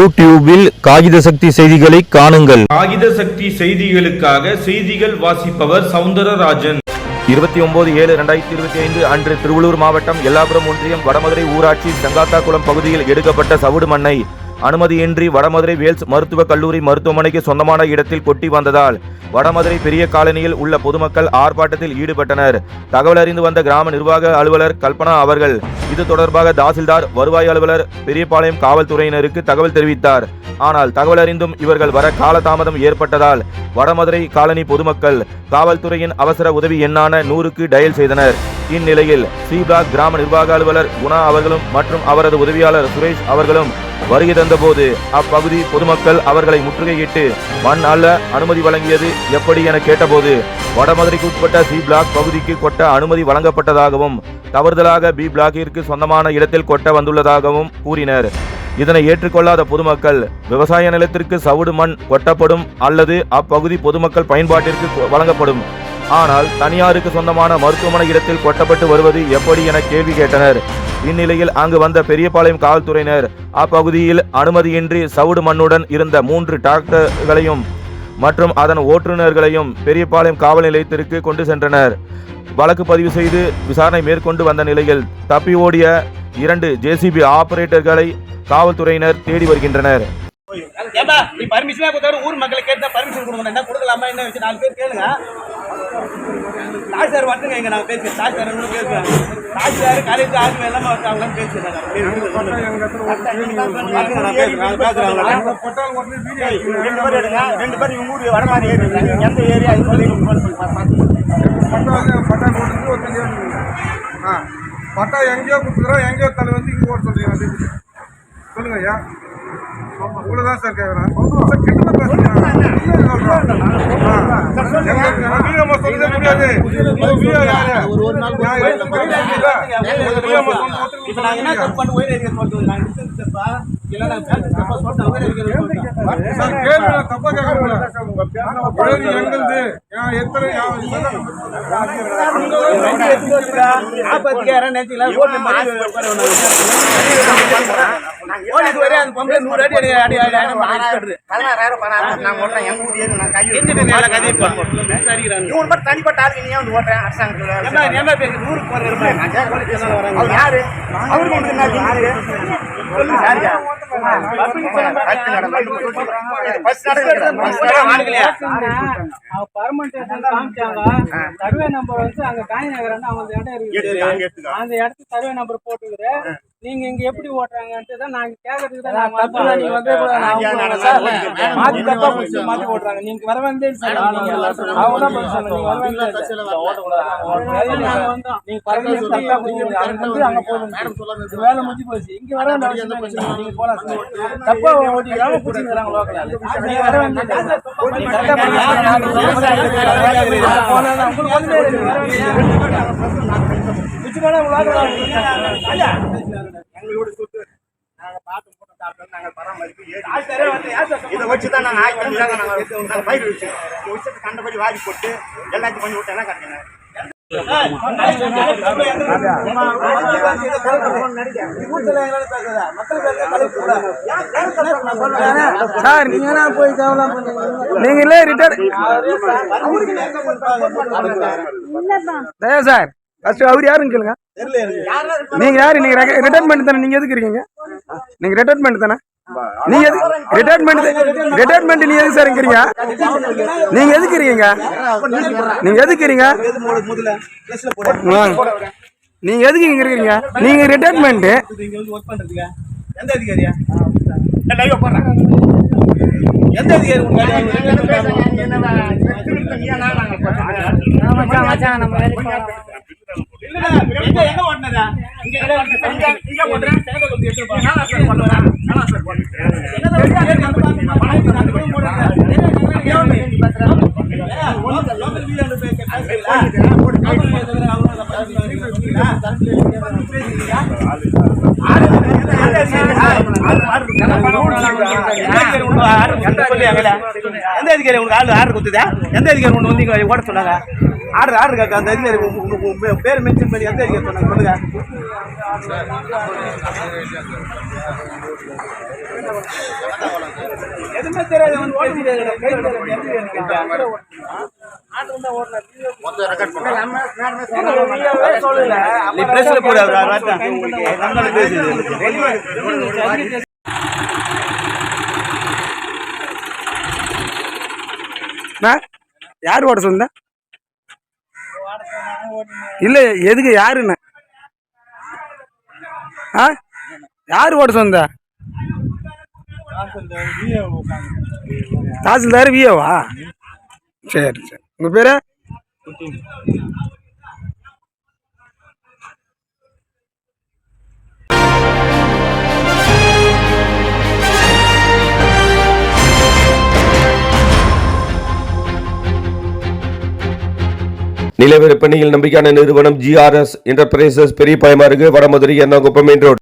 யூடியூபில் காகித சக்தி செய்திகளை காணுங்கள். காகித சக்தி செய்திகளுக்காக செய்திகள் வாசிப்பவர் சவுந்தரராஜன். இருபத்தி ஒன்பது ஏழு ரெண்டாயிரத்தி இருபத்தி ஐந்து அன்று திருவள்ளூர் மாவட்டம் எல்லாபுரம் ஒன்றியம் வடமதுரை ஊராட்சி செங்காத்தாக்குளம் பகுதியில் எடுக்கப்பட்ட சவுடு மண்ணை அனுமதியின்றி வடமதுரை வேல்ஸ் மருத்துவக் கல்லூரி மருத்துவமனைக்கு சொந்தமான இடத்தில் கொட்டி வந்ததால் வடமதுரை பெரிய காலனியில் உள்ள பொதுமக்கள் ஆர்ப்பாட்டத்தில் ஈடுபட்டனர். தகவல் அறிந்து வந்த கிராம நிர்வாக அலுவலர் கல்பனா அவர்கள் இது தொடர்பாக தாசில்தார் வருவாய் அலுவலர் பெரியபாளையம் காவல்துறையினருக்கு தகவல் தெரிவித்தார். ஆனால் தகவல் அறிந்தும் இவர்கள் வர காலதாமதம் ஏற்பட்டதால் வடமதுரை காலனி பொதுமக்கள் காவல்துறையின் அவசர உதவி எண்ணான நூறுக்கு டயல் செய்தனர். இந்நிலையில் சி பிளாக் கிராம நிர்வாக அலுவலர் குணா அவர்களும் மற்றும் அவரது உதவியாளர் சுரேஷ் அவர்களும் வருகை தந்தபோது அப்பகுதி பொதுமக்கள் அவர்களை முற்றுகையிட்டு மண் அல்ல அனுமதி வழங்கியது எப்படி என கேட்டபோது வடமதுரைக்கு உட்பட்ட சி பிளாக் பகுதிக்கு கொட்ட அனுமதி வழங்கப்பட்டதாகவும் தவறுதலாக பி பிளாக்கிற்கு சொந்தமான இடத்தில் கொட்ட வந்துள்ளதாகவும் கூறினர். இதனை ஏற்றுக்கொள்ளாத பொதுமக்கள் விவசாய நிலத்திற்கு சவுடு மண் கொட்டப்படும் அல்லது அப்பகுதி பொதுமக்கள் பயன்பாட்டிற்கு வழங்கப்படும். ஆனால் தனியாருக்கு சொந்தமான மருத்துவமனை இடத்தில் கொட்டப்பட்டு வருவது எப்படி என கேள்வி கேட்டனர். இந்நிலையில் அங்கு வந்த பெரியபாளையம் காவல்துறையினர் அப்பகுதியில் அனுமதியின்றி சவுடு மண்ணுடன் இருந்த மூன்று டிராக்டர்களையும் மற்றும் அதன் ஓட்டுநர்களையும் பெரியபாளையம் காவல் நிலையத்திற்கு கொண்டு சென்றனர். வழக்கு பதிவு செய்து விசாரணை மேற்கொண்டு வந்த நிலையில் தப்பி ஓடிய இரண்டு ஜேசிபி ஆபரேட்டர்களை காவல்துறையினர் தேடி வருகின்றனர். ஏன்பா நீ பர்மிஷனே கொடுத்தாரு ஊர் மக்களை கேட்டு பர்மிஷன் கொடுக்கணும் என்ன கொடுக்கலாமா? என்ன வச்சு நாலு பேர் கேளுங்க. தாய் சார் வந்துங்க இங்கே நாங்க பேசி தாய் சார் என்ன பேசுவேன் தாய் சார் காலேஜ் ஆர்மி எல்லாம் அவங்களாம் பேசுகிறேன் ரெண்டு பேர் எடுங்க. ரெண்டு பேர் இவங்க ஊர் வர மாதிரி எந்த ஏரியா? இது சொல்லி பட்டா ஆ. பட்டா எங்கேயோ கொடுத்துக்கிறோம் எங்கேயோ தலை வந்து இங்கே ஓட சொல்கிறீங்க சொல்லுங்க ஐயா. உங்களை தான் சார் கேட்குறேன் கிட்ட என்ன சொல்றோம்? ஆ. எங்களுக்கு நான் வீரம்மா சொல்லவே முடியாது வீரம் யாரு? நான் எதுக்கு பேசுறீங்களா? வீரம்மா சொல்லணும் இப்போ நாங்க என்ன தப்பு பண்ணி உயிர் அறிக்கை சொல்றது நாங்க இருக்கிறது தப்பா இல்லை தப்பா சொல்லிட்டு உயிர் தப்பா எத்தனை நாற்பத்தி ஆயிரம் ஓடிட்டு வரே அந்த பொம்பளை நூறு அடி அடி அடி அடி அடி பதினாறாயிரம் பதினாறாயிரம் நான் ஓட்டுறேன் ஏறி நான் கை கதை மட்டும் தனிப்பட்ட நீ வந்து ஓட்டுறேன் அரசாங்கத்தில் நூறுக்கு போடுற நான் கேட்கறேன். அவர் யாரு? அவருக்கு ஒன்று என்ன யாரு? சர்வே நம்பர் வந்து அங்க காந்தி நகர் அவங்க இடம் எடுத்துக்க. அந்த இடத்துக்கு சர்வே நம்பர் போட்டுக்குது. நீங்க இங்க எப்படி ஓட்டுறாங்கன்ட்டு தான் நாங்க கேக்குறதுக்கு தான் வந்தோம். நீங்க வந்து மாத்தி தப்பா புடிச்சு மாத்தி போடுறாங்க. நீங்க வர அவங்க தான் சொன்னாங்க. நீங்க வர அதே நாங்க தப்பா அங்க போதும். வேலை முடிஞ்சு போச்சு. இங்க வர தப்பா வேணா உங்களால எங்களோட சொத்து நாங்க பார்த்து போட்டு சாப்பிட்டோம் நாங்க பராமரிப்பு இதை பயிர் கண்டபடி வாரி போட்டு எல்லாத்தையும் பண்ணி விட்டு என்ன கட்டுங்க சார் நீங்க வேணா போய் தேவலாம் நீங்களே ரிட்டர்ன் தயா சார் ஃபர்ஸ்ட் அவர் யாருன்னு கேளுங்க. நீங்க யாரு? நீங்க ரிட்டைர்மெண்ட் தானே? நீங்க எதுக்கு இருக்கீங்க? நீங்க ரிட்டைர்மெண்ட் தானே? நீங்க எது ரிட்டைர்மெண்ட் ரிட்டைர்மெண்ட் நீங்க எதுக்கு சார் இருக்கிறீங்க நீங்க எதுக்கு இருக்கீங்க நீங்க எதுக்கு இருக்கீங்க. நீங்க எதுக்கு இங்க இருக்கீங்க? நீங்க பண்றதுக்கு எந்த அதிகாரியா? எந்த அதிகாரி எங்க ஓட்டுனதா? இங்க? இங்க சேவை எந்த அதிகாரி உங்களுக்கு ஆளு ஆர்டர் கொடுத்ததா எந்த அதிகாரி ஒன்று வந்து இங்க ஓட சொன்னாங்க? ஆர்டர் ஆர்டர் கேட்க அந்த அதிகாரி உங்க- பேர் மென்ஷன் பண்ணி எந்த அதிகாரி சொன்னாங்க சொல்லுங்க. எதுவுமே தெரியாது வந்து கை தெரியாது வேணும் கேட்டா நீ பிரஸ்ல போடு அவர் ராட்டா நம்மளால பேசுது யார் ஓட சொந்த இல்ல எதுக்கு யாருன்னு? ஆ? யார் ஓட சொந்த? தாசில்தார் விஏவா சரி சரி. உங்க பேரு? நில நம்பிக்கையான நிறுவனம் ஜிஆர்எஸ் என்டர்பிரைசஸ் பெரிய பயமாருக்கு வடமதுரை என்ன மெயின் ரோடு.